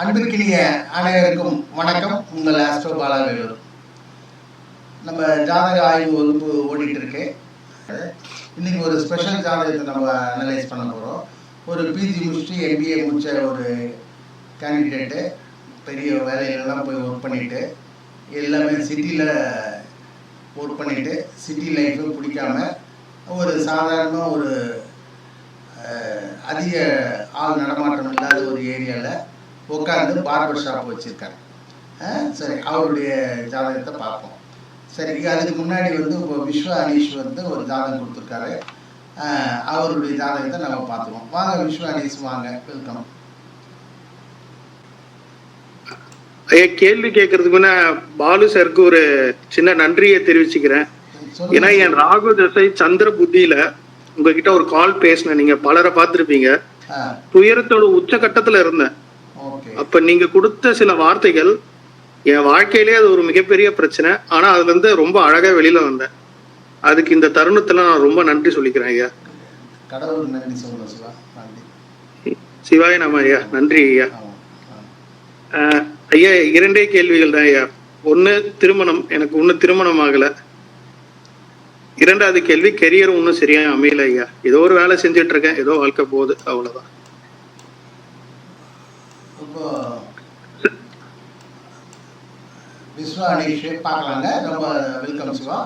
அன்பிற்கினிய அனைவருக்கும் வணக்கம். உங்கள் ஆஸ்ட்ரோ பாலாவேலூர் நம்ம ஜாதக ஆய்வு வகுப்பு ஓடிட்டு இருக்கு இன்னைக்கு ஒரு ஸ்பெஷல் ஜாதகத்தை நம்ம அனலைஸ் பண்ண போகிறோம் ஒரு பிஜி முடிச்சுட்டு எம்பிஏ முடிச்ச ஒரு கேண்டிடேட்டு பெரிய வேலையிலலாம் போய் ஒர்க் பண்ணிட்டு எல்லாமே சிட்டியில் ஒர்க் பண்ணிட்டு சிட்டி லைஃபு பிடிக்காம ஒரு சாதாரண ஒரு அதிக ஆள் நடமாட்டம் இல்லாத ஒரு ஏரியாவில் உட்காந்து பார்பர் ஷாப் வச்சுருக்காரு. சரி அவருடைய ஜாதகத்தை பார்ப்போம். சரி அதுக்கு முன்னாடி வந்து இப்போ விஸ்வ அனீஷ் வந்து ஒரு ஜாதகம் கொடுத்துருக்காரு. அவருடைய ஜாதகத்தை நம்ம பார்த்துருவோம். வாங்க விஸ்வ அனீஷ் வாங்க வெல்கம் கேள்வி கேட்கறதுக்கு முன்ன பாலு சாருக்கு ஒரு சின்ன நன்றியை தெரிவிச்சுக்கிறேன். ஏன்னா என் ராகு தசை சந்திர புத்தியில உங்ககிட்ட ஒரு கால் பேசினேன். நீங்க பலரை பார்த்திருப்பீங்க. துயரத்தோட உச்சகட்டத்துல இருந்தேன். அப்ப நீங்க கொடுத்த சில வார்த்தைகள் என் வாழ்க்கையிலே அது ஒரு மிகப்பெரிய பிரச்சனை. ஆனா அதுல இருந்து ரொம்ப அழகா வெளியில வந்தேன். அதுக்கு இந்த தருணத்துல நான் ரொம்ப நன்றி சொல்லிக்கிறேன் ஐயா. சிவாய நம்ம ஐயா. நன்றி ஐயா. ஐயா இரண்டே கேள்விகள் தான் ஐயா. ஒண்ணு திருமணம். எனக்கு இன்னும் திருமணம் ஆகல. இரண்டாவது கேள்வி கெரியர் இன்னும் சரியா அமையல ஐயா. ஏதோ ஒரு வேலை செஞ்சுட்டு இருக்கேன். ஏதோ வாழ்க்கை போகுது. அவ்வளவுதான் இப்போ விஸ்வா அனீஷ் பார்க்கலாங்க. ரொம்ப வெல்கம் சிவா.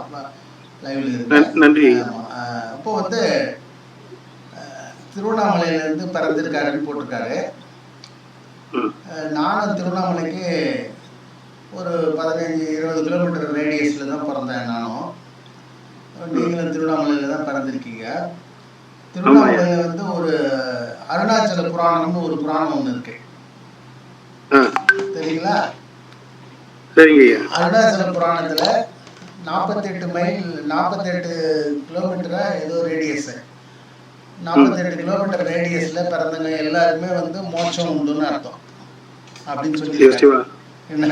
லைவ்ல இருக்கு நன்றி. இப்போ வந்து திருவண்ணாமலையிலேருந்து பிறந்திருக்காருன்னு போட்டிருக்காரு. நானும் திருவண்ணாமலைக்கு ஒரு பதினஞ்சு இருபது கிலோமீட்டர் ரேடியஸில் தான் பிறந்தேன் நானும். நீங்களும் திருவண்ணாமலையில் தான் பிறந்திருக்கீங்க. திருவண்ணாமலையில் வந்து ஒரு அருணாச்சல புராணம்னு ஒரு புராணம் ஒன்று இருக்கு. தெரியுங்களா? சரிங்க அருணாச்சல புராணத்துல நாற்பத்தெட்டு மைல் நாற்பத்தெட்டு கிலோமீட்டரா ஏதோ ரேடியஸ் நாற்பத்தெட்டு கிலோமீட்டர் ரேடியஸ்ல பிறந்தவங்க எல்லாருமே வந்து மோட்சம் உண்டுன்னு அர்த்தம். அப்படின்னு சொல்லி இது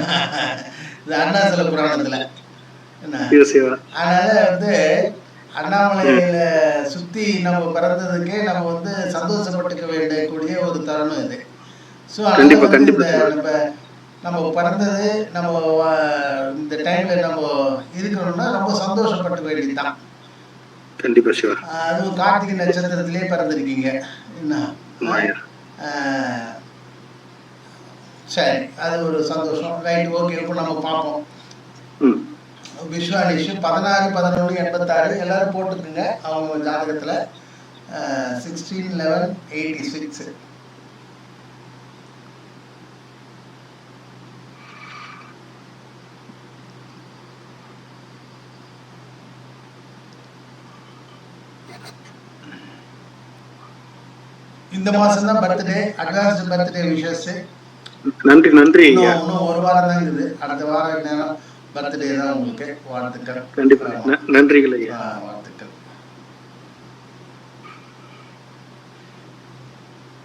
அருணாச்சல புராணத்துல. அதனால வந்து அண்ணாமலையில சுத்தி நம்ம பிறந்ததுக்கே நம்ம வந்து சந்தோஷப்பட்டுக்க வேண்டியக்கூடிய ஒரு தருணம் இது. ஸோ. நம்ம நம்ம பிறந்தது நம்ம இந்த டைம்ல நம்ம இருக்கணும்னா ரொம்ப சந்தோஷப்பட்டுக்க வேண்டியதுதான் கண்டிப்பா சிவா. அதுவும் கார்த்திகை நட்சத்திரத்திலே பிறந்திருக்கீங்க. என்ன? சரி அது ஒரு சந்தோஷம். ரைட் ஓகே இப்போ நம்ம பார்ப்போம். விஸ்வானிஷ் பதினாறு பதினொன்று எண்பத்தாறு எல்லாரும் போட்டுக்குங்க. அவங்க ஜாதகத்தில் சிக்ஸ்டீன் லெவன் எயிட்டி சிக்ஸ் இந்த மாதம் தான் பர்த்டே அட்வான்ஸ் பர்த்டே விஷஸ் நன்றி நன்றி. இன்னும் ஒரு வாரம் தான் இருக்குது. அடுத்த வாரம் நேரம் பர்த்டே தான் உங்களுக்கு. வாழ்த்துக்கள். கண்டிப்பா. நன்றிகள் ஐயா. வாழ்த்துக்கள்.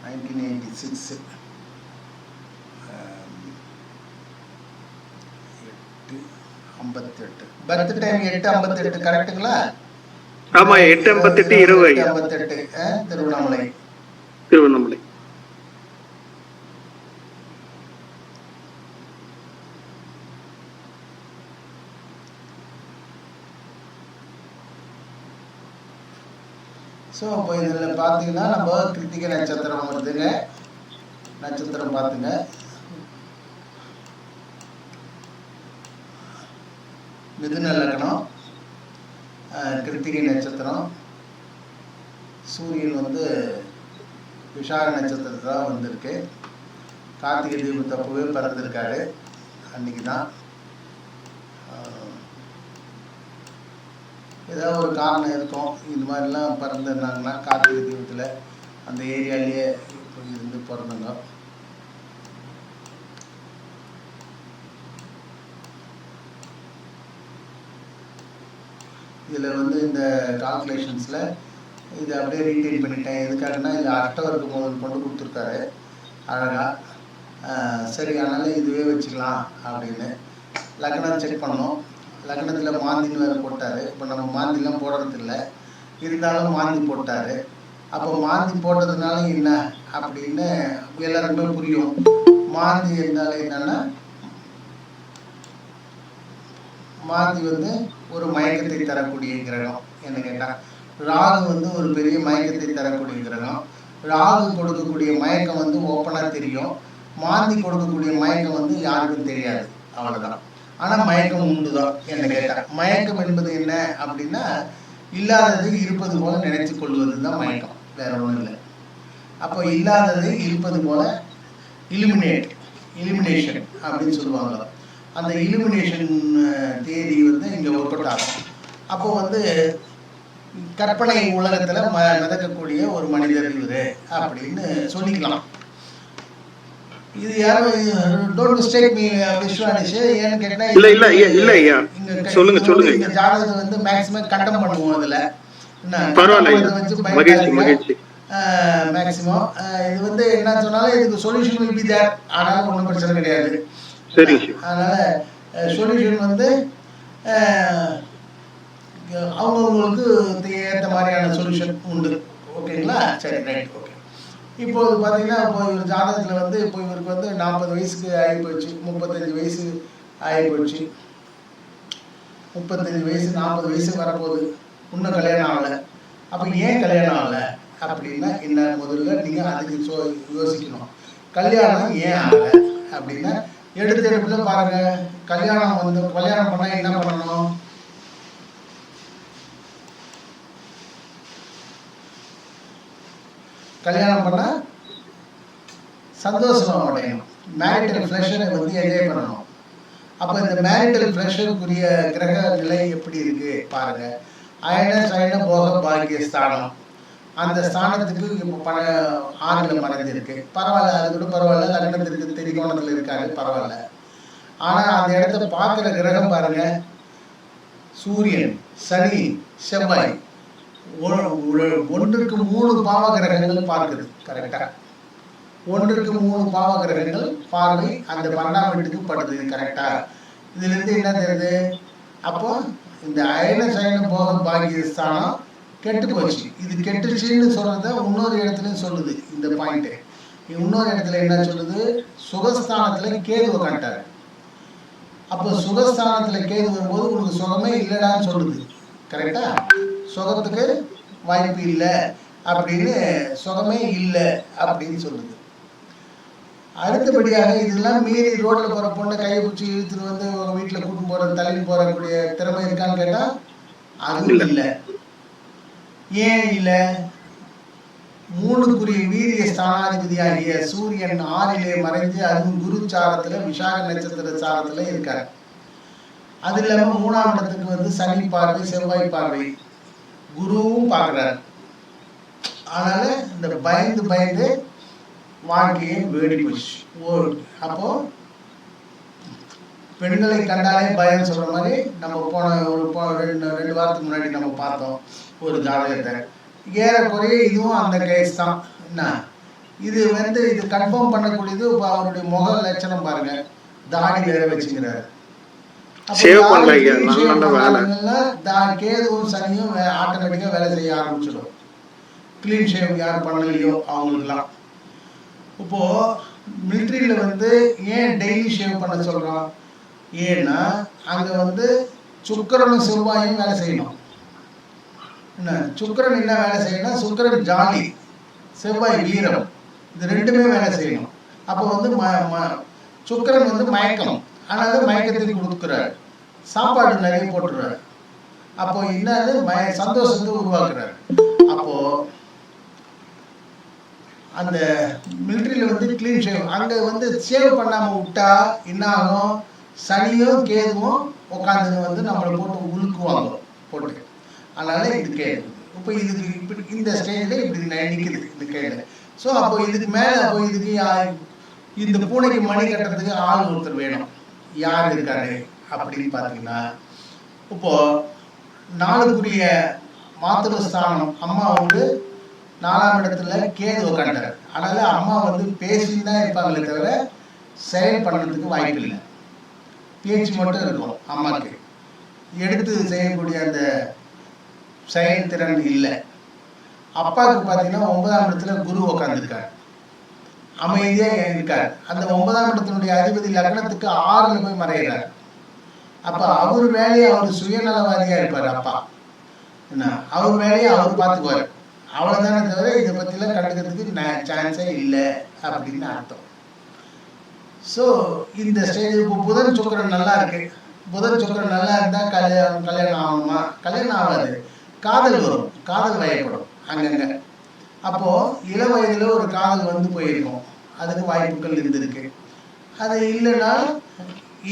Nineteen eighty six. எட்டு ஐம்பத்தெட்டு. எட்டு ஐம்பத்தெட்டு கரெக்டுங்களா ஆமா எட்டு ஐம்பத்தெட்டு ஐயா. ஐம்பத்தெட்டு திருவண்ணாமலை. திருவண்ணாமலை. ஸோ இப்போ இதில் பார்த்தீங்கன்னா நம்ம கிருத்திகை நட்சத்திரம் வருதுங்க நட்சத்திரம் பார்த்துங்க மிதுன லக்னம் அஹ், கிருத்திகை நட்சத்திரம். சூரியன் வந்து விஷாக நட்சத்திரத்தில் தான் வந்திருக்கு. கார்த்திகை தீபத்தப்பவே பிறந்திருக்காரு. அன்னைக்கு தான். ஏதாவது ஒரு காரணம் இருக்கும். இந்த மாதிரிலாம் பிறந்திருந்தாங்கன்னா கார்த்திகை தீபத்தில் அந்த ஏரியாலேயே இருந்து பிறந்தவங்க. இதில் வந்து இந்த கால்குலேஷன்ஸில் இது அப்படியே ரீட்டைன் பண்ணிட்டேன். எதுக்காகனா இது அஷ்டவர்க்கு முதல் கொண்டு கொடுத்துருக்காரு. அழகாக சரி அதனால் இதுவே வச்சுக்கலாம் அப்படின்னு. லக்னம் செக் பண்ணோம் லக்னத்தில் மாந்தின்னு வேறு போட்டார். இப்போ நம்ம மாந்திலாம் போடுறதில்ல. இருந்தாலும் மாந்தி போட்டார். அப்போ மாந்தி போட்டதுனால என்ன அப்படின்னு எல்லாருக்குமே புரியும். மாந்தி இருந்தால என்னன்னா மாந்தி வந்து ஒரு மயக்கத்தை தரக்கூடிய கிரகம் என்ன கேட்டால் ராகு வந்து ஒரு பெரிய மயக்கத்தை தரக்கூடிய கிரகம். ராகு கொடுக்கக்கூடிய மயக்கம் வந்து ஓப்பனாக தெரியும். மாந்தி கொடுக்கக்கூடிய மயக்கம் வந்து யாருக்கும் தெரியாது. அவ்வளோதான் ஆனால் மயக்கம் உண்டு தான் என்ன கேட்டா. மயக்கம் என்பது என்ன அப்படின்னா இல்லாதது இருப்பது போல நினைத்து கொள்வது தான் மயக்கம். வேற ஒன்றும் இல்லை. அப்போ இல்லாதது இருப்பது போல இலுமினேட் இலுமினேஷன் அப்படின்னு சொல்லுவாங்க. அந்த இலுமினேஷன் தேதி வந்து இங்கே ஒர்க் அவுட் ஆகும் அப்போ வந்து கற்பனை உலகத்துல ம மிதக்கக்கூடிய ஒரு மனிதர் இவரு அப்படின்னு சொல்லிக்கலாம். இது யாரும் டோன்ட் மிஸ்டேக் மீ விஸ்வானிஷ் ஏன்னு கேட்டா இல்ல, இல்ல, இல்ல, ஐயா. சொல்லுங்க, சொல்லுங்க. இந்த ஜாதகத்தை வந்து மேக்ஸிமம் கண்டம் பண்ணுவோம் அதுல. மேக்ஸிமம் இது வந்து என்ன சொன்னாலும் இதுக்கு சொல்யூஷன் வில் பி தேர் ஆனாலும் ஒன்றும் பிரச்சனை கிடையாது. அதனால சொல்யூஷன் வந்து அவங்கவுங்களுக்கு ஏற்ற மாதிரியான சொல்யூஷன் உண்டு. ஓகேங்களா? சரி ரைட் ஓகே இப்போ பார்த்தீங்கன்னா இப்போ இவர் ஜாதகத்தில் வந்து இப்போ இவருக்கு வந்து நாற்பது வயசுக்கு ஆகி போச்சு முப்பத்தஞ்சு வயசு ஆகி போச்சு முப்பத்தஞ்சு வயசு நாற்பது வயசு வரப்போகுது. இன்னும் கல்யாணம் ஆகலை. அப்போ ஏன் கல்யாணம் ஆகலை? அப்படின்னா என்ன முதல்ல நீங்கள் அதுக்கு சோ யோசிக்கணும். கல்யாணம் ஏன் ஆகலை? அப்படின்னா எடுத்த எடுப்புல பாருங்கள் கல்யாணம் வந்து கல்யாணம் பண்ணால் என்ன பண்ணணும்? கல்யாணம் பண்ணால் சந்தோஷமாக அடையணும் மேரிட்டல் ப்ளஷரை வந்து என்ஜாய் பண்ணணும். அப்போ இந்த மேரிட்டல் ப்ளஷருக்குரிய கிரக நிலை எப்படி இருக்குது பாருங்க. அயன சயன போக பாக்கிய ஸ்தானம். அந்த ஸ்தானத்துக்கு இப்போ பண ஆறுல மறைஞ்சிருக்கு. பரவாயில்ல அது கூட பரவாயில்ல லக்னத்திற்கு திரிகோணத்தில் இருக்காரு பரவாயில்ல. ஆனால் அந்த இடத்த பார்க்குற கிரகம் பாருங்கள் சூரியன் சனி செவ்வாய். ஒன்றுக்கு மூணு பாவ கிரகங்கள் பார்க்குது கரெக்டாக ஒன்றுக்கு மூணு பாவ கிரகங்கள் பார்வை அந்த பன்னெண்டாம் வீட்டுக்கு படுது. கரெக்டாக இதுலேருந்து என்ன தெரியுது? அப்போ இந்த அயன சயன போக பாகிய ஸ்தானம் கெட்டு போச்சு. இது கெட்டுச்சுன்னு சொல்கிறத இன்னொரு இடத்துலையும் சொல்லுது இந்த பாயிண்ட்டு இன்னொரு இடத்துல என்ன சொல்லுது? சுகஸ்தானத்தில் கேது உக்காண்டாரு அப்போ சுகஸ்தானத்தில் கேது வரும்போது உங்களுக்கு சுகமே இல்லைடான்னு சொல்லுது. கரெக்டா சுகத்துக்கு வாய்ப்பு இல்லை அப்படின்னு சுகமே இல்லை அப்படின்னு சொல்லுது. அடுத்தபடியாக இதெல்லாம் மீறி ரோட்ல போற பொண்ணை கையை பிடிச்சி இழுத்துட்டு வந்து உங்க வீட்டுல கூட்டு போற தள்ளி போறக்கூடிய திறமை இருக்கான்னு கேட்டா அதுவும் இல்லை. ஏன் இல்லை? மூணுக்குரிய வீரிய ஸ்தானாதிபதியாகிய சூரியன் ஆறிலே மறைஞ்சு அதுவும் குரு சாரத்துல விசாக நட்சத்திர சாரத்துல இருக்காரு. அது இல்லாம மூணாம் இடத்துக்கு வந்து சனி பார்வை செவ்வாய் பார்வை. குருவும் பார்க்குறாரு. அதனால இந்த பயந்து பயந்து வாழ்க்கையை வேடி போச்சு. ஓ அப்போ பெண்களை கண்டாலே பயம் சொல்ற மாதிரி நம்ம போன ஒரு போ- ரெண்டு ரெண்டு வாரத்துக்கு முன்னாடி நம்ம பார்த்தோம் ஒரு ஜாதகத்தை. ஏறக்குறைய இதுவும் அந்த கேஸ் தான். என்ன? இது வந்து இது கன்ஃபார்ம் பண்ணக்கூடியது அவருடைய முக லட்சணம் பாருங்க. தாடி வேற வச்சுக்கிறாரு. அப்ப Shave தாடி பண்ணல ஐயா, shave நல்ல நல்ல வேலை. கேதுவும் சனியும் ஆட்டோமேட்டிக்காக வேலை செய்ய ஆரம்பிச்சிடும். க்ளீன் ஷேவ் யார் பண்ணலையோ அவங்களுக்குலாம் இப்போ மிலிட்ரியில வந்து ஏன் டெய்லி ஷேவ் பண்ண சொல்றோம்? ஏன்னா அங்க வந்து சுக்கிரனும் செவ்வாயும் வேலை செய்யணும். என்ன? சுக்கிரன் என்ன வேலை செய்யணும் சுக்கிரன் ஜாலி செவ்வாய் வீரம். இது ரெண்டுமே வேலை செய்யணும். அப்போ வந்து ம- சுக்கிரன் வந்து மயக்கம். அதனால மயக்கத்தை கொடுக்குறாரு. சாப்பாடு நிறைய போட்டுறாரு. அப்போ என்னது? மய சந்தோஷத்தை உருவாக்குறாரு. அப்போ அந்த மிலிட்ரியில் வந்து க்ளீன் ஷேவ் அங்கே வந்து சேவ் பண்ணாமல் விட்டா என்ன ஆகும்? சனியும் கேதுவும் உட்காந்து வந்து நம்மளை போட்டு உழுக்குவாங்க போட்டு அதனால இது கேது இப்போ இதுக்கு இப்படி இந்த ஸ்டேஜில் இப்படி நி- இந்த கேடு ஸோ அப்போ இதுக்கு மேலே அப்போ இதுக்கு இந்த பூனைக்கு மணி கட்டுறதுக்கு ஆள் ஒருத்தர் வேணும். யார் இருக்காரு அப்படின்னு பார்த்தீங்கன்னா இப்போ நாளுக்குரிய மாத்திருஸ்தானம் அம்மா வந்து நாலாம் இடத்துல கேது உட்காண்டார் அதனால அம்மா வந்து பேசி தான் இருப்பாங்களே தவிர செயல் பண்ணுறதுக்கு வாய்ப்பு இல்லை. பேச்சு மட்டும் இருக்கும் அம்மாவுக்கு எடுத்து செய்யக்கூடிய அந்த செயல்திறன் இல்லை. அப்பாவுக்கு பார்த்தீங்கன்னா ஒன்பதாம் இடத்துல குரு உட்காந்துருக்காரு அமைதியா இருக்கார் அந்த ஒன்பதாம் இடத்தினுடைய அதிபதி லக்னத்துக்கு ஆறுல போய் மறைகிறார் அப்ப அவர் வேலையை அவர் சுயநலவாதியா இருப்பார் அப்பா. என்ன? அவர் வேலையை அவர் பார்த்துக்குவார். அவ்வளவுதானே தவிர இதை பத்திலாம் கண்டுக்கிறதுக்கு சான்ஸே இல்லை அப்படின்னு அர்த்தம். ஸோ இந்த ஸ்டேஜ் இப்போ புதன் சுக்கரன் நல்லா இருக்கு. புதன் சுக்கரன் நல்லா இருந்தா கல்யாணம் கல்யாணம் ஆகணுமா? கல்யாணம் ஆகாது. காதல் வரும். காதல் வயப்படும். அங்கங்க. அப்போது இள வயதில் ஒரு காதல் வந்து போயிருக்கும். அதுக்கு வாய்ப்புகள் இருந்திருக்கு. அது இல்லைன்னா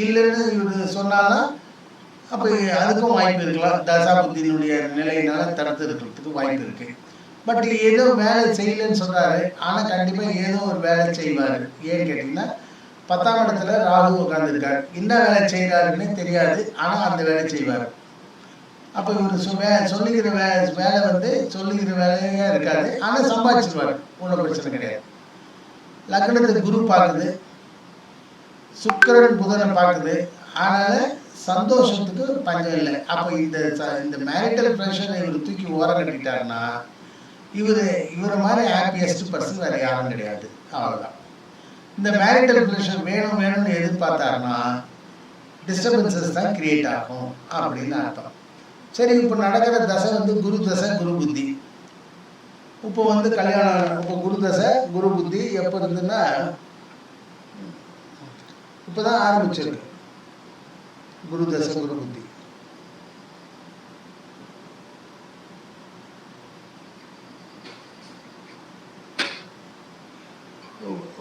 இல்லைன்னு இவர் சொன்னாலும் அப்போ அதுக்கும் வாய்ப்பு இருக்கலாம். தசாபுத்தினுடைய நிலையினால தடுத்து இருக்கிறதுக்கு வாய்ப்பு இருக்கு. பட் ஏதோ வேலை செய்யலன்னு சொல்றாரு. ஆனால் கண்டிப்பாக ஏதோ ஒரு வேலை செய்வார். ஏன்னு கேட்டிங்கன்னா பத்தாம் இடத்துல ராகு உட்காந்துருக்கார் என்ன வேலை செய்கிறாருன்னு தெரியாது. ஆனால் அந்த வேலை செய்வார். அப்போ இவர் வே- சொல்லுகிற வே வேலை வந்து சொல்லுகிற வேலையாக இருக்காது. ஆனால் சம்பாதிச்சிருவார். ஒன்றும் பிரச்சனை கிடையாது. லக்னத்தை குரு பார்க்குது. சுக்கரன் புதனை பார்க்குது. அதனால் சந்தோஷத்துக்கு பஞ்சம் இல்லை. அப்போ இந்த ச- இந்த மேரிட்டல் ப்ரெஷரை இவர் தூக்கி ஓரம் கட்டிட்டாருன்னா இவர் இவரை மாதிரி ஹாப்பியஸ்ட் பர்சன் வேறு யாரும் கிடையாது. அவ்வளோதான் இந்த மேரிட்டல் ப்ரெஷர் வேணும் வேணும்னு எதிர்பார்த்தாருன்னா டிஸ்டர்பன்சஸ் தான் கிரியேட் ஆகும் அப்படின்னு அர்த்தம். சரி இப்போ நடக்கிற தசை வந்து குரு தசை குரு புத்தி. இப்போ வந்து கல்யாணம் இப்போ குரு தசை குரு புத்தி. எப்போ இருந்துன்னா இப்போதான் ஆரம்பிச்சிருக்கு. குரு தசை குரு புத்தி.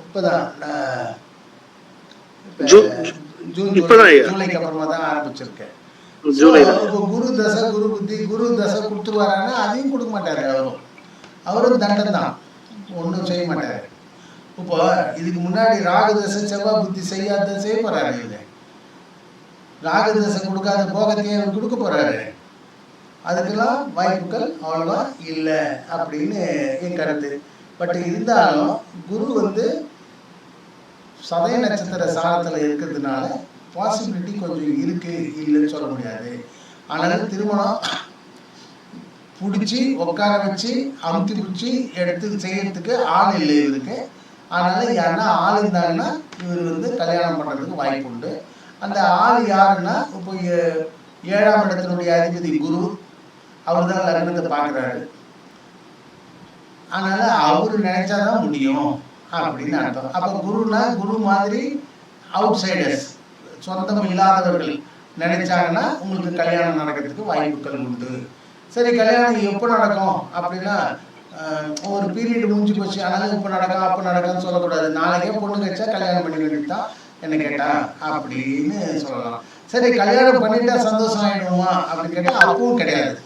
இப்போதான் இப்ப ஜூன். ஜூலைக்கு அப்புறமா தான் ஆரம்பிச்சிருக்கேன் இப்போ குரு தசை குரு புத்தி குரு தசை கொடுத்துருவாரான்னா அதையும் கொடுக்க மாட்டாரு அவரும். அவரும் தண்டம் தான். ஒன்றும் செய்ய மாட்டாரு. இப்போ இதுக்கு முன்னாடி ராகு தசை செவ்வாய் புத்தி செய்யாத செய்ய போறாரு இல்லை ராகு தசை கொடுக்காத போகத்தையே அவர் கொடுக்க போறாரு. அதுக்கெல்லாம் வாய்ப்புகள் அவ்வளோவா இல்லை அப்படின்னு என் கருத்து. பட் இருந்தாலும் குரு வந்து சதய நட்சத்திர சாரத்தில் இருக்கிறதுனால பாசிபிலிட்டி கொஞ்சம் இருக்கு இல்லைன்னு சொல்ல முடியாது. ஆனாலும் திருமணம் பிடிச்சி உட்கார வச்சு அமுத்தி பிடிச்சி எடுத்து செய்யறதுக்கு ஆள் இல்லை இவருக்கு. அதனால யாருன்னா ஆள் இருந்தாங்கன்னா இவர் வந்து கல்யாணம் பண்றதுக்கு வாய்ப்பு உண்டு. அந்த ஆள் யாருன்னா இப்போ ஏழாம் இடத்தினுடைய அதிபதி குரு அவர் தான் லக்னத்தை பார்க்குறாரு. அதனால அவரு நினைச்சாதான் முடியும் அப்படின்னு அர்த்தம். அப்ப குருனா குரு மாதிரி அவுட் சைடர்ஸ் சொந்தம் இல்லாதவர்கள் நினைச்சாங்கன்னா உங்களுக்கு கல்யாணம் நடக்கிறதுக்கு வாய்ப்புகள் உண்டு. சரி கல்யாணம் எப்போ நடக்கும் அப்படின்னா ஒரு பீரியட் முடிஞ்சு போச்சு அதனால இப்போ நடக்கும் அப்போ நடக்கும்னு சொல்லக்கூடாது. நாளைக்கே பொண்ணு வச்சா கல்யாணம் பண்ணி வேண்டியதுதான் என்ன கேட்டா அப்படின்னு சொல்லலாம். சரி கல்யாணம் பண்ணிட்டா சந்தோஷம் ஆயிடுமா அப்படின்னு கேட்டால் அப்பவும் கிடையாது.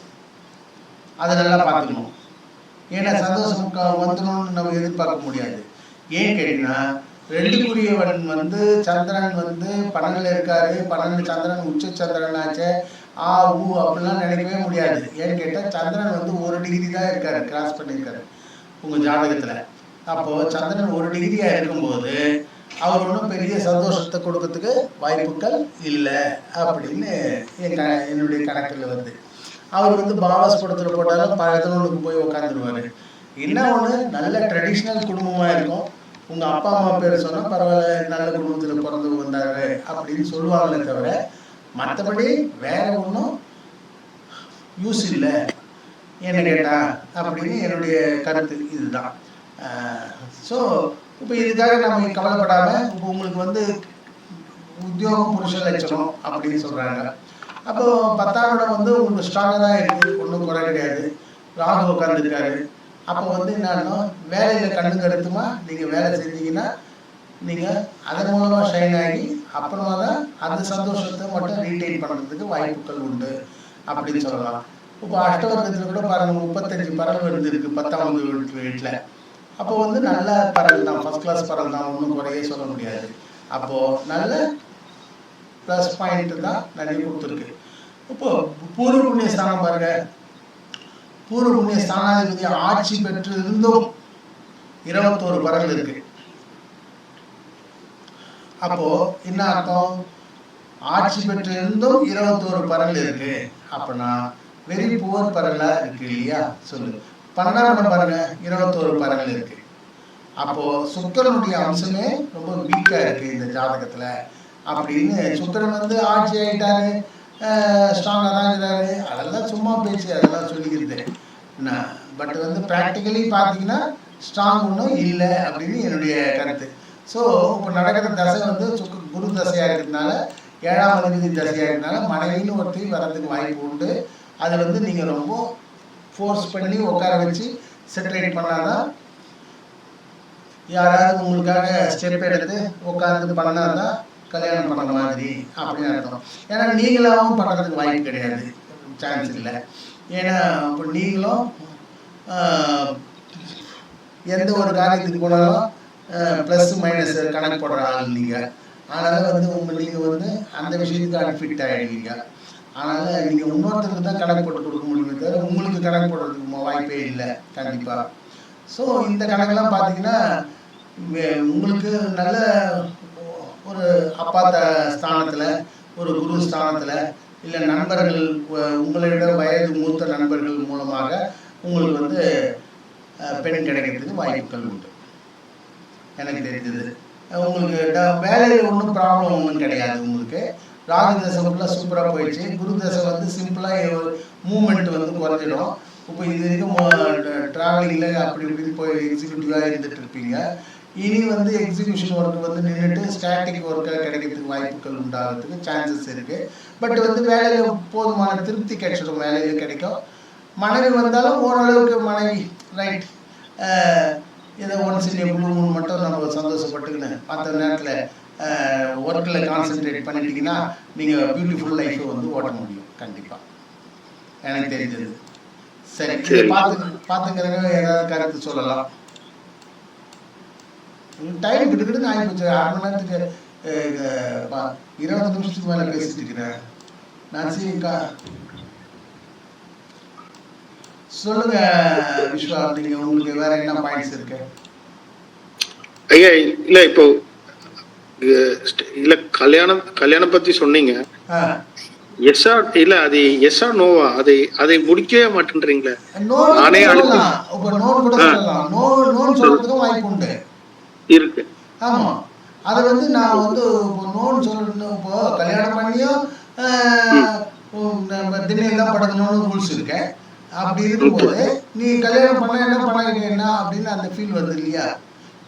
அதை நல்லா பார்த்துக்கணும். ஏன்னா சந்தோஷம் க- வந்துடணும்னு நம்ம எதிர்பார்க்க முடியாது. ஏன் கேட்டீங்கன்னா ரெண்டுக்குரியவன் வந்து சந்திரன் வந்து பன்னெண்டுல இருக்காரு. பன்னெண்டு சந்திரன் உச்ச சந்திரன் ஆச்சே. ஆ ஊ அப்படிலாம் நினைக்கவே முடியாது. ஏன்னு கேட்டால் சந்திரன் வந்து ஒரு டிகிரி தான் இருக்காரு. கிராஸ் பண்ணியிருக்காரு உங்கள் ஜாதகத்தில். அப்போ சந்திரன் ஒரு டிகிரியாக இருக்கும்போது அவர் ஒன்றும் பெரிய சந்தோஷத்தை கொடுக்கறதுக்கு வாய்ப்புகள் இல்லை அப்படின்னு என் க என்னுடைய கணக்கில் வருது. அவர் வந்து பாவாஸ் படத்தில் போட்டாலும் பதினொன்றுக்கு போய் உட்காந்துருவாரு என்ன ஒன்று நல்ல ட்ரெடிஷ்னல் குடும்பமாக இருக்கும். உங்கள் அப்பா அம்மா பேர் சொன்னால் பரவாயில்ல நல்ல குடும்பத்தில் பிறந்து வந்தாரு அப்படின்னு சொல்லுவாங்களே தவிர மற்றபடி வேற ஒன்றும் யூஸ் இல்லை. என்ன கேட்டா அப்படின்னு என்னுடைய கருத்து இதுதான். ஸோ இப்போ இதுக்காக நம்ம கவலைப்படாமல் இப்போ உங்களுக்கு வந்து உத்தியோகம் புருஷ லட்சணம் அப்படின்னு சொல்கிறாங்க அப்போ பத்தாம் இடம் வந்து உங்களுக்கு ஸ்ட்ராங்காக தான் இருக்குது ஒன்றும் குறை கிடையாது. ராகு உட்காந்துருக்காரு அப்போ வந்து என்னன்னா வேலையில் கண்ணு கருத்துமா நீங்கள் வேலை செஞ்சீங்கன்னா நீங்கள் அதன் மூலமாக ஷைன் ஆகி அப்புறமா தான் அந்த சந்தோஷத்தை மட்டும் ரீட்டைன் பண்ணுறதுக்கு வாய்ப்புகள் உண்டு அப்படின்னு சொல்லலாம். இப்போ அஷ்டவர்க்கத்தில் கூட பாருங்க முப்பத்தஞ்சு பறவை இருந்திருக்கு பத்தாம் பத்தாவது வீட்டு வீட்டில் அப்போ வந்து நல்ல பறவை தான் ஃபர்ஸ்ட் கிளாஸ் பறவை தான் ஒன்றும் குறையே சொல்ல முடியாது. அப்போ நல்ல ப்ளஸ் பாயிண்ட் தான் நிறைய கொடுத்துருக்கு. இப்போ பூர்வ புண்ணிய ஸ்தானம் பாருங்க பூர்வ புண்ணிய ஸ்தானாதிபதி ஆட்சி பெற்று இருந்தும் இருபத்தோரு பரல் இருக்கு. அப்போ என்ன அர்த்தம்? ஆட்சி பெற்று இருந்தும் இருபத்தோரு பரல் இருக்கு. அப்படின்னா வெரி புவர் பரலா இருக்கு இல்லையா? சொல்லு. பன்னெண்டாம் இடம் பாருங்க. இருபத்தோரு பரல் இருக்கு. அப்போ சுக்கரனுடைய அம்சமே ரொம்ப வீக்கா இருக்கு இந்த ஜாதகத்துல. அப்படின்னு சுக்கரன் வந்து ஆட்சி ஆயிட்டாரு. ஸ்ட்ராங்காக தான் இருக்கிறாரு அதெல்லாம் சும்மா பேச்சு அதெல்லாம் சொல்லிக்கிறது. பட் வந்து ப்ராக்டிக்கலி பார்த்தீங்கன்னா ஸ்ட்ராங் ஒன்றும் இல்லை அப்படின்னு என்னுடைய கருத்து. ஸோ இப்போ நடக்கிற தசை வந்து சுக்க குரு தசையாக இருக்கிறதுனால ஏழாம் அதிபதி தசையாக இருந்தாலும் மனைவின்னு ஒருத்தி வர்றதுக்கு வாய்ப்பு உண்டு. அதை வந்து நீங்கள் ரொம்ப ஃபோர்ஸ் பண்ணி உட்கார வச்சு செட்டரேட் பண்ணாதான் யாராவது உங்களுக்காக ஸ்டெப் எடுத்து உட்கார்ந்து பண்ணாதான் கல்யாணம் பண்ண மாதிரி அப்படின்னு அர்த்தம். ஏன்னா நீங்களாகவும் பண்ணுறதுக்கு வாய்ப்பு கிடையாது. சான்ஸ் இல்லை. ஏன்னா இப்போ நீங்களும் எந்த ஒரு காரியத்துக்கு போனாலும் ப்ளஸ் மைனஸ் கணக்கு போடுற ஆள் நீங்கள் அதனால் வந்து உங்கள் நீங்கள் வந்து அந்த விஷயத்துக்கு அன்ஃபிட் ஆகிடுவீங்க அதனால் நீங்கள் இன்னொருத்தருக்கு தான் கணக்கு போட்டு கொடுக்க முடியுமே தவிர உங்களுக்கு கணக்கு போடுறதுக்கு வாய்ப்பே இல்லை கண்டிப்பாக ஸோ இந்த கணக்கெல்லாம் பார்த்தீங்கன்னா உங்களுக்கு நல்ல ஒரு அப்பா ஸ்தானத்தில் ஒரு குரு ஸ்தானத்தில் இல்லை நண்பர்கள் உ- உங்களை விட வயது மூத்த நண்பர்கள் மூலமாக உங்களுக்கு வந்து பெண் கிடைக்கிறதுக்கு வாய்ப்புகள் உண்டு. எனக்கு தெரிஞ்சது உங்களுக்கு வேலையில் ஒன்றும் ப்ராப்ளம் ஒன்றும் கிடையாது உங்களுக்கு. ராகு தசை ஃபுல்லாக சூப்பராக போயிடுச்சு. குரு தசை வந்து சிம்பிளாக மூமெண்ட் வந்து குறைஞ்சிடும். இப்போ இது வரைக்கும் ட்ராவலிங்கில் அப்படி இப்படி போய் எக்ஸிக்யூட்டிவாக இருந்துட்டு இருப்பீங்க. இனி வந்து எக்ஸிகியூஷன் ஒர்க் வந்து நின்றுட்டு ஸ்டாட்டிக் ஒர்க்காக கிடைக்கிறதுக்கு வாய்ப்புகள் உண்டாகிறதுக்கு சான்சஸ் இருக்குது பட் வந்து வேலையில் போதுமான திருப்தி கிடைச்சிடும் வேலையில் கிடைக்கும். மனைவி வந்தாலும் ஓரளவுக்கு மனைவி ரைட் ஏதோ ஒன்ஸ் இன் மூன் மட்டும் நம்ம சந்தோஷப்பட்டுக்கின்னு மற்ற நேரத்தில் ஒர்க்கில் கான்சென்ட்ரேட் பண்ணிட்டீங்கன்னா நீங்கள் பியூட்டிஃபுல் லைஃப்பை வந்து ஓட்ட முடியும். கண்டிப்பாக எனக்கு தெரிஞ்சது. சரி. பார்த்து பார்த்துங்கிறவங்க ஏதாவது கருத்து சொல்லலாம். டைம் கிட்டக்கிட்டு ஆகி போச்சு. அரை மணி நேரத்துக்கு இருபது நிமிஷத்துக்கு மேலே பேசிட்டு இருக்கிறேன் நான் சீக்கா சொல்லுங்க விஸ்வா நீங்க உங்களுக்கு வேற என்ன பாயிண்ட்ஸ் இருக்கு? ஐயா இல்ல இப்போ இல்ல கல்யாணம் கல்யாணம் பத்தி சொன்னீங்க. எஸ்ஆ இல்ல அது எஸ்ஆ நோவா அதை அதை முடிக்கவே மாட்டேன்றீங்களே? நானே அனுப்பி- இருக்கு. ஆமா. அது வந்து நான் வந்து இப்போ நோன் சொல்லணும் இப்போ கல்யாணம் பண்ணியும் திண்ணையில் தான் படுக்கணும்னு ரூல்ஸ் இருக்கு. அப்படி இருக்கும்போது நீ கல்யாணம் பண்ண என்ன பண்ண என்ன அப்படின்னு அந்த ஃபீல் வருது இல்லையா?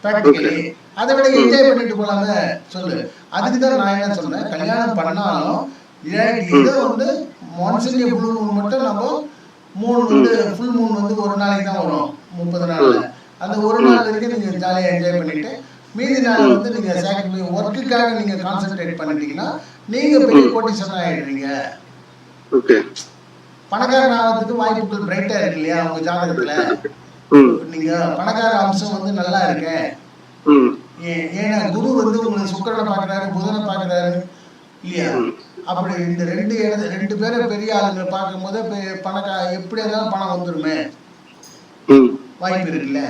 ப்ராக்டிக்கலி அதை விட என்ஜாய் பண்ணிட்டு போலாங்க சொல்லு. அதுக்கு தான் நான் என்ன சொன்னேன்? கல்யாணம் பண்ணாலும் இல்லாட்டி ஏதோ வந்து மான்சூன் மூன் மட்டும் நம்ம மூணு வந்து ஃபுல் மூன் வந்து ஒரு நாளைக்கு தான் வரும். முப்பது நாள்ல. அந்த ஒரு நாள் வரைக்கும் நீங்க ஜாலியாக என்ஜாய் பண்ணிட்டு மீதி நாள் வந்து நீங்க சாக்ரிஃபை ஒர்க்குக்காக நீங்க கான்சென்ட்ரேட் பண்ணிட்டீங்கன்னா நீங்க பெரிய கோட்டீஸ்வரன் ஆயிடுவீங்க. ஓகே பணக்காரன் ஆகிறதுக்கு வாய்ப்புகள் பிரைட்டா இருக்கு இல்லையா உங்க ஜாதகத்துல? ம். நீங்க பணக்கார அம்சம் வந்து நல்லா இருக்கு. ம். ஏ- ஏன்னா குரு வந்து உங்களுக்கு சுக்கரனை பார்க்கறாரு புதனை பார்க்கறாரு இல்லையா? அப்படி இந்த ரெண்டு இடத்து ரெண்டு பேரும் பெரிய ஆளுங்க பார்க்கும்போது பணக்கா எப்படி இருந்தாலும் பணம் வந்துருமே? வாய்ப்பு இருக்குல்ல.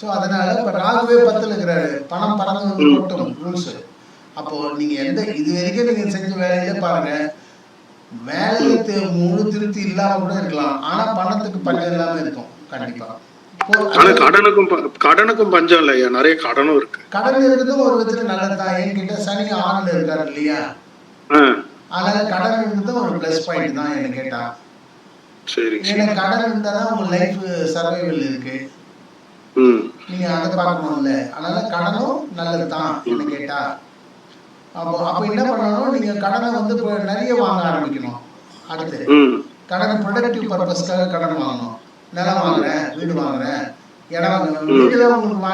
ஸோ அதனால இப்போ ராகுவே பத்தில் இருக்கிறாரு பணம் வந்து கொட்டும் ரூல்ஸ் அப்போ நீங்க எந்த இது வரைக்கும் நீங்க செஞ்ச வேலையில பாருங்க. வேலையில தி- முழு திருப்தி இல்லாம கூட இருக்கலாம். ஆனா பணத்துக்கு பஞ்சம் இல்லாம இருக்கும். கண்டிப்பா. ஆனா கடனுக்கும் கடனுக்கும் பஞ்சம் இல்லையா? நிறைய கடனும் இருக்கு. கடன் இருக்கிறதும் ஒரு விதத்துல நல்லதுதான் என்கிட்ட சனி ஆறுல இருக்காரு இல்லையா? அதனால கடன் இருக்கிறதும் ஒரு ப்ளஸ் பாயிண்ட் தான் என்ன கேட்டா. சரி கடன் இருந்தா தான் உங்க லைஃப் சர்வைவல் இருக்கு. ம். நீங்க அதை பார்க்கணும்ல. அதனால கடனும் நல்லது தான் என்ன கேட்டா. அப்போ அப்போ என்ன பண்ணணும்? நீங்க கடனை வந்து இப்போ நிறைய வாங்க ஆரம்பிக்கணும். அடுத்து கடனை ப்ரொடக்டிவ் பர்பஸ்க்காக கடன் வாங்கணும். நிலம் வாங்குறேன் வீடு வாங்குறேன். இடம் வாங்குறேன். வீடுல உங்களுக்கு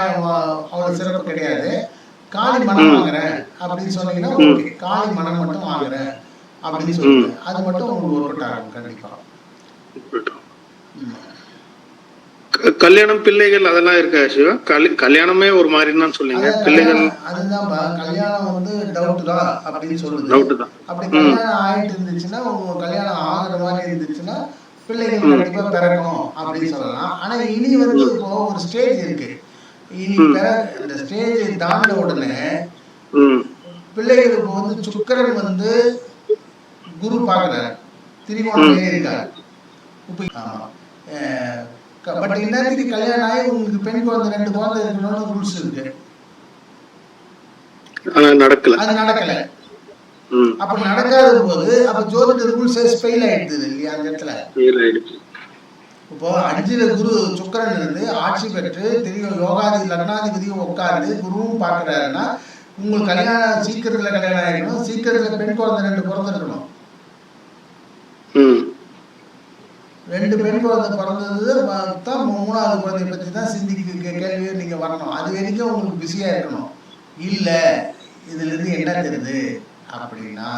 அவ்வளவு சிறப்பு கிடையாது. காலி மனம் வாங்குறேன் அப்படின்னு சொன்னீங்கன்னா ஓகே. காலி மனம் மட்டும் வாங்குறேன் அப்படின்னு சொல்லுங்க. அது மட்டும் உங்களுக்கு ஒர்க் அவுட் ஆகும் கல்யாணம் பிள்ளைகள் அதெல்லாம் இருக்கா சிவா? கல்- கல்யாணமே ஒரு மாதிரி தான் சொன்னீங்க அதான் பிள்ளைகள் கல்யாணம் அதுதான்ப்பா. கல்யாணம் வந்து டவுட் தான் அப்படின்னு சொல்லுது. டவுட் தான். அப்படி கல்யாணம் ஆயிட்டு இருந்துச்சுன்னா கல்யாணம் ஆகுற மாதிரி இருந்துச்சுன்னா பிள்ளைகள் கண்டிப்பா பிறக்கணும் அப்படின்னு சொல்லலாம். ஆனா இனி வந்து இப்போ ஒரு ஸ்டேஜ் இருக்கு. இனி பிற இந்த ஸ்டேஜ் தாண்டின உடனே ம். பிள்ளைகள் இப்போ வந்து சுக்கிரன் வந்து குரு பார்க்குறாரு. திரிகோணத்திலே இருக்காரு. இப்போ பட் இந்நேரத்துக்கு கல்யாணம் ஆகி உங்களுக்கு பெண் குழந்தை ரெண்டு குழந்தை இருக்கணும்னு ரூல்ஸ் இருக்கு. நடக்கல. அது நடக்கல. அப்ப நடக்காத போது அப்ப ஜோதிட ரூல்ஸ் ஃபெயில் ஆயிடுது இல்லையா அந்த இடத்துல? இப்போ அஞ்சுல குரு சுக்கிரன் இருந்து ஆட்சி பெற்று தெரியும் யோகாதி லக்னாதிபதியும் உட்கார்ந்து குருவும் பார்க்கறாருன்னா உங்களுக்கு கல்யாணம் சீக்கிரத்துல கல்யாணம் ஆகிடணும் சீக்கிரத்துல பெண் குழந்தை ரெண்டு பிறந்திருக்கணும் ம் ரெண்டு பெண் குழந்தை பிறந்தது தான் மூணாவது குழந்தைய பத்தி தான் சிந்திக்க கேள்வியே நீங்க வரணும். அது வரைக்கும் உங்களுக்கு பிஸியா இருக்கணும். இல்ல இதுல இருந்து என்ன தெரியுது? அப்படின்னா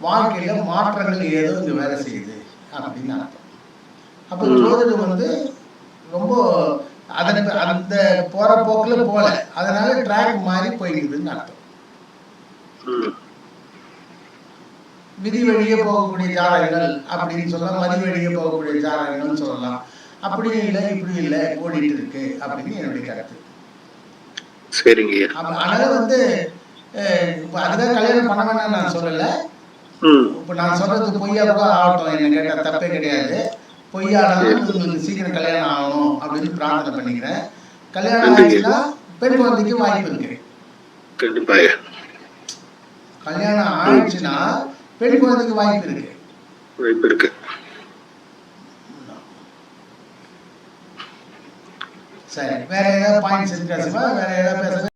வாழ்க்கையில மாற்றங்கள் ஏதோ இங்க வேலை செய்யுது அப்படின்னு அர்த்தம். அப்ப. ஜோதிடம் வந்து ரொம்ப அதன் அந்த போற போக்குல போல. அதனால ட்ராக் மாறி போய்க்குதுன்னு அர்த்தம். ம் விதி வழியே போகக்கூடிய ஜாதகங்கள் அப்படின்னு சொல்லலாம் மதி வழியே போகக்கூடிய ஜாதகங்கள்னு சொல்லலாம். அப்படியும் இல்லை இப்படி இல்லை ஓடிட்டு இருக்கு அப்படின்னு என்னுடைய கருத்து. சரிங்க. அதனால வந்து அதுதான் கல்யாணம் பண்ண வேணாம்னு நான் சொல்லல. இப்ப நான் சொல்றது பொய்யா கூட ஆகட்டும் என்ன கேட்டா தப்பே கிடையாது. பொய்யானாலும் சீக்கிரம் கல்யாணம் ஆகணும் அப்படின்னு பிரார்த்தனை பண்ணிக்கிறேன். கல்யாணம். ஆயிடுச்சுன்னா பெண் குழந்தைக்கு வாய்ப்பு இருக்கு. கல்யாணம் ஆயிடுச்சுன்னா பெண் குழந்தைக்கு வாய்ப்பு இருக்கு. வாய்ப்பு இருக்கு. சரி வேற ஏதாவது பாயிண்ட்ஸ் இருக்கா வேற ஏதாவது பேச